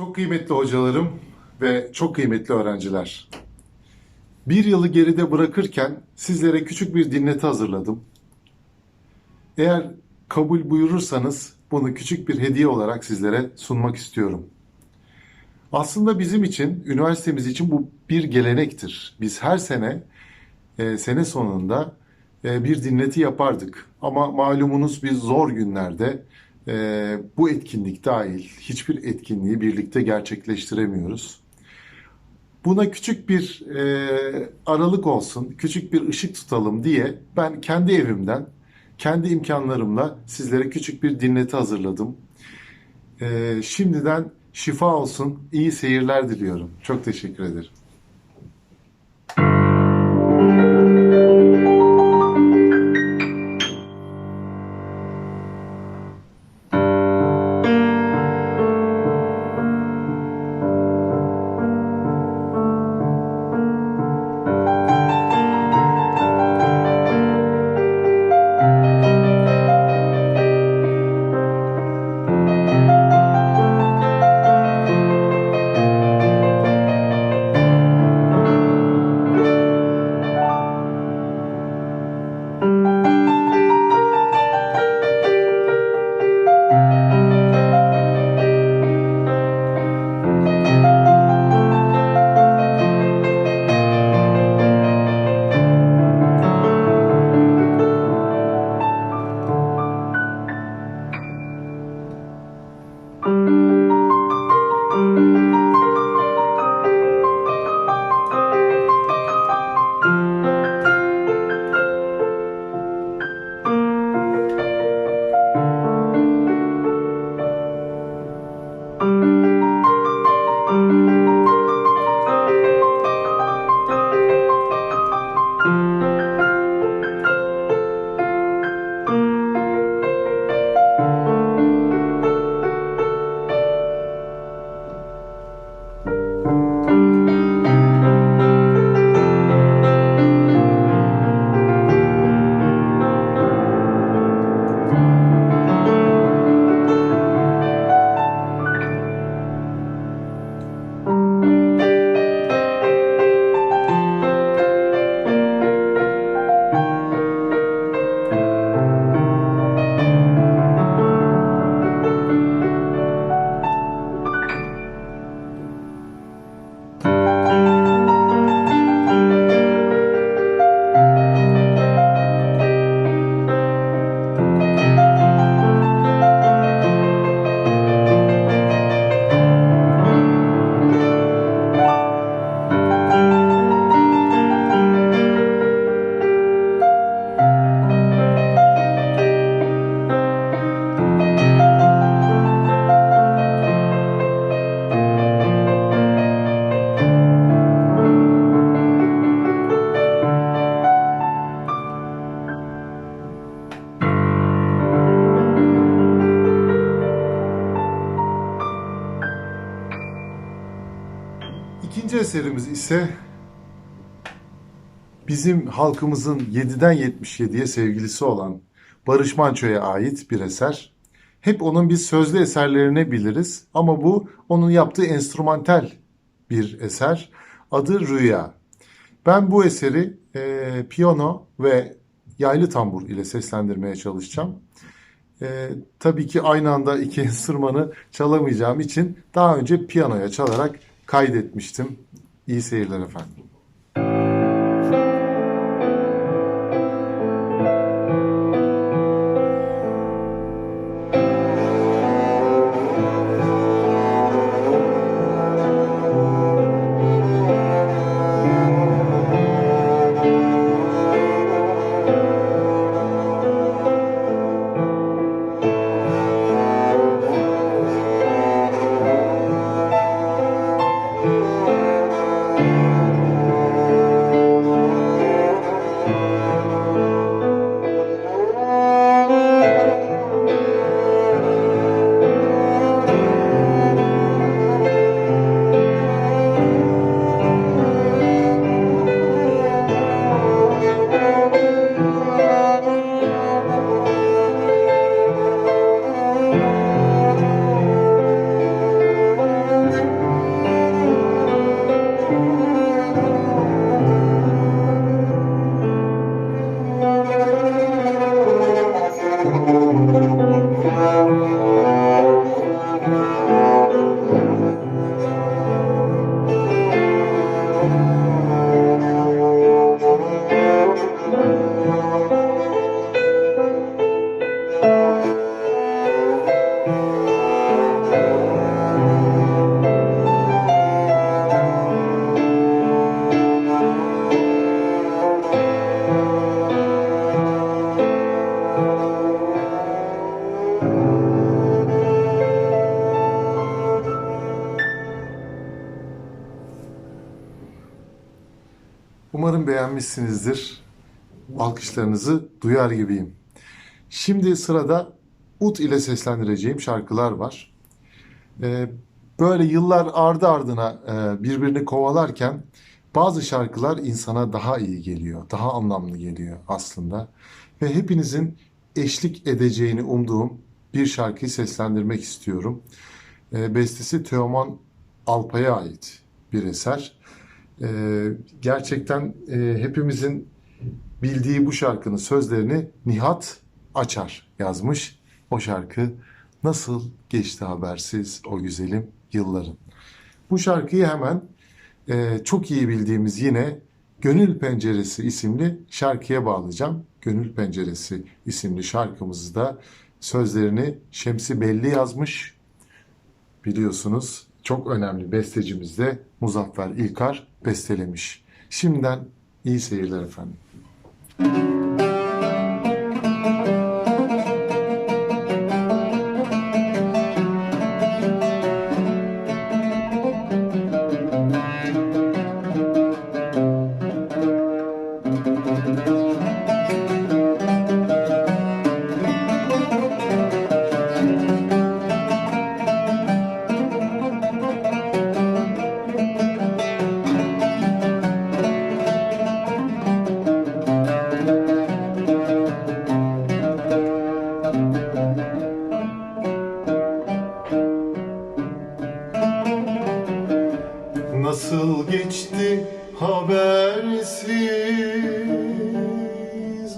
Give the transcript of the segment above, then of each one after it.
Çok kıymetli hocalarım ve çok kıymetli öğrenciler. Bir yılı geride bırakırken sizlere küçük bir dinleti hazırladım. Eğer kabul buyurursanız bunu küçük bir hediye olarak sizlere sunmak istiyorum. Aslında bizim için, üniversitemiz için bu bir gelenektir. Biz her sene e, sene sonunda e, bir dinleti yapardık. Ama malumunuz biz zor günlerde e, bu etkinlik dahil hiçbir etkinliği birlikte gerçekleştiremiyoruz. Buna küçük bir e, aralık olsun, küçük bir ışık tutalım diye ben kendi evimden, kendi imkanlarımla sizlere küçük bir dinleti hazırladım. E, şimdiden şifa olsun, iyi seyirler diliyorum. Çok teşekkür ederim. Eserimiz ise bizim halkımızın 7'den 77'ye sevgilisi olan Barış Manço'ya ait bir eser. Hep onun biz sözlü eserlerini biliriz ama bu onun yaptığı enstrümantal bir eser. Adı Rüya. Ben bu eseri e, piyano ve yaylı tambur ile seslendirmeye çalışacağım. E, tabii ki aynı anda iki enstrümanı çalamayacağım için daha önce piyanoya çalarak kaydetmiştim. İyi seyirler efendim. Beğenmişsinizdir. Alkışlarınızı duyar gibiyim. Şimdi sırada ut ile seslendireceğim şarkılar var. Ee, böyle yıllar ardı ardına e, birbirini kovalarken bazı şarkılar insana daha iyi geliyor, daha anlamlı geliyor aslında. Ve hepinizin eşlik edeceğini umduğum bir şarkıyı seslendirmek istiyorum. Ee, bestesi Teoman Alpay'a ait bir eser. Ee, gerçekten e, hepimizin bildiği bu şarkının sözlerini Nihat Açar yazmış. O şarkı nasıl geçti habersiz o güzelim yılların. Bu şarkıyı hemen e, çok iyi bildiğimiz yine Gönül Penceresi isimli şarkıya bağlayacağım. Gönül Penceresi isimli şarkımızı da sözlerini Şemsi Belli yazmış. Biliyorsunuz çok önemli bestecimiz de Muzaffer İlkar bestelemiş. Şimdiden iyi seyirler efendim. Nasıl habersiz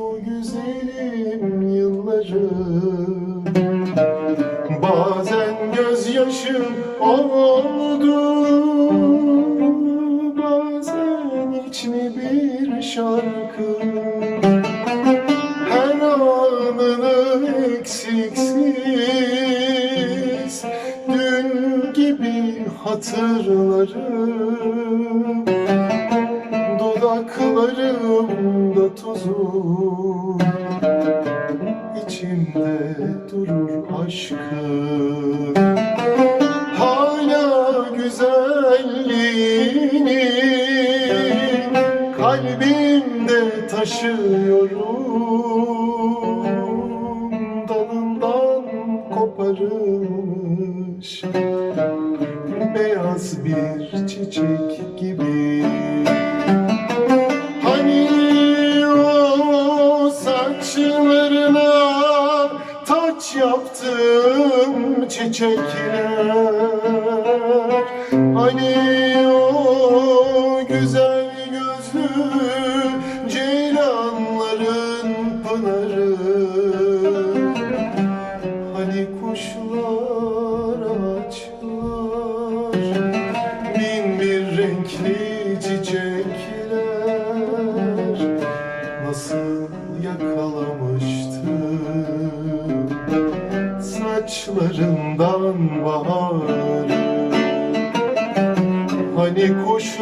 o güzelim yıllarım Bazen gözyaşım oldu Bazen hiç mi bir şarkı. Her anını eksiksiz Dün gibi hatırlarım Dudaklarımda tuzum İçimde durur aşkım. Hala güzelliğini Kalbimde taşıyorum. Dalından koparılmış Beyaz bir çiçek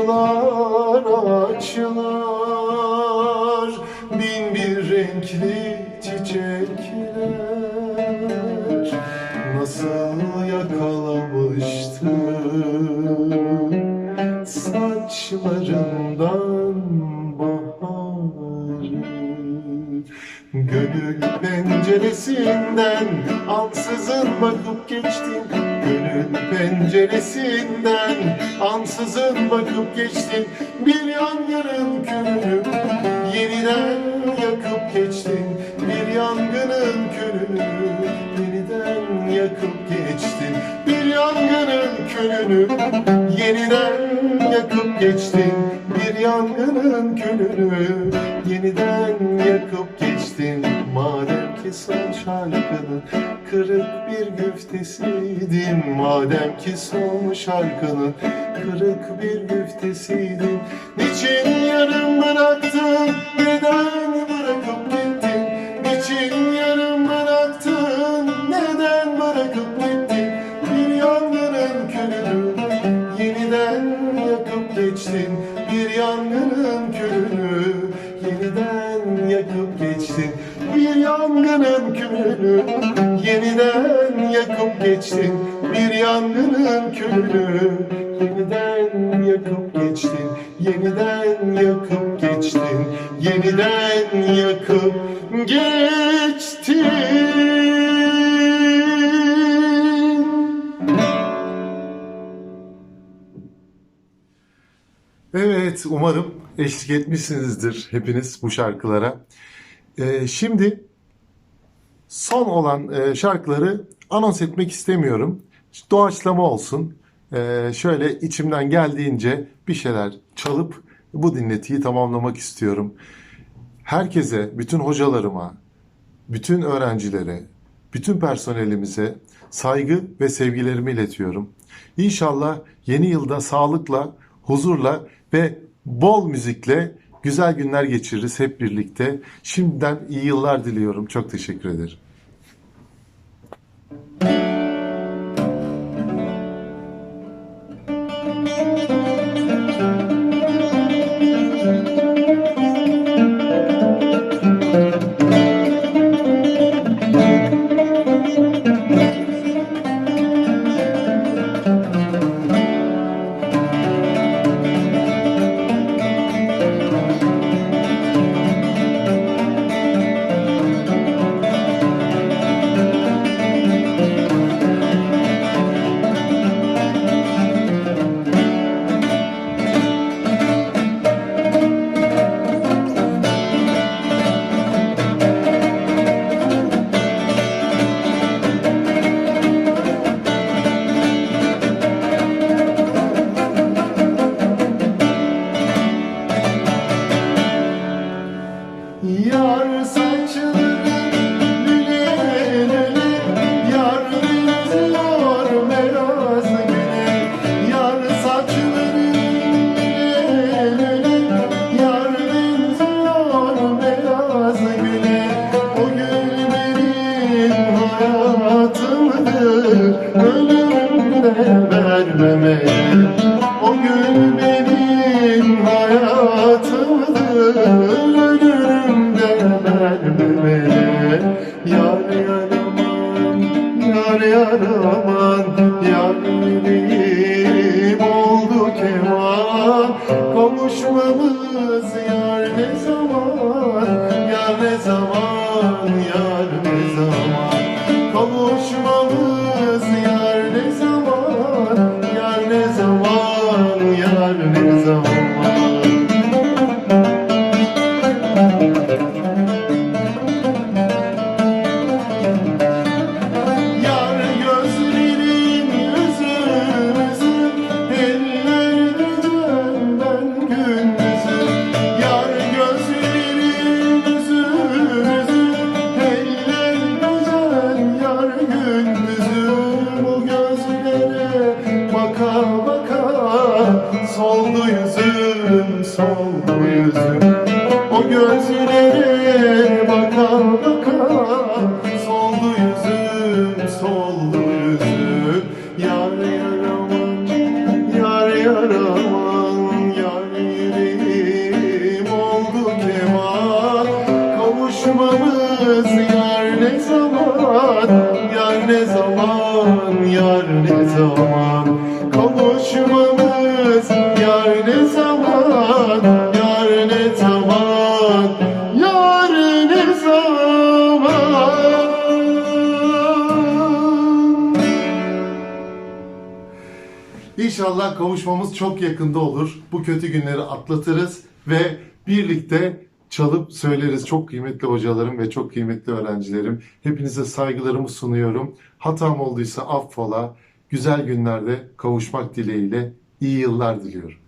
kuşlar açlar Bin bir renkli çiçekler Nasıl yakalamıştı Saçlarından baharı Gönül penceresinden ansızın bakıp geçtin penceresinden ansızın bakıp geçtin Bir yangının külünü yeniden yakıp geçtin Bir yangının külünü yeniden yakıp geçtin Bir yangının külünü yeniden yakıp geçtin Bir yangının külünü yeniden yakıp geçtin ki son şarkının kırık bir güftesiydin Madem ki son şarkının kırık bir güftesiydin Niçin yarım bıraktın? Neden bırakıp gittin geçti Bir yangının külü Yeniden yakıp geçtin. Yeniden yakıp geçtin. Yeniden yakıp geçtin. Evet umarım eşlik etmişsinizdir hepiniz bu şarkılara. Ee, şimdi son olan e, şarkıları anons etmek istemiyorum. Doğaçlama olsun. Ee, şöyle içimden geldiğince bir şeyler çalıp bu dinletiyi tamamlamak istiyorum. Herkese, bütün hocalarıma, bütün öğrencilere, bütün personelimize saygı ve sevgilerimi iletiyorum. İnşallah yeni yılda sağlıkla, huzurla ve bol müzikle güzel günler geçiririz hep birlikte. Şimdiden iyi yıllar diliyorum. Çok teşekkür ederim. İnşallah kavuşmamız çok yakında olur. Bu kötü günleri atlatırız ve birlikte çalıp söyleriz. Çok kıymetli hocalarım ve çok kıymetli öğrencilerim. Hepinize saygılarımı sunuyorum. Hatam olduysa affola. Güzel günlerde kavuşmak dileğiyle iyi yıllar diliyorum.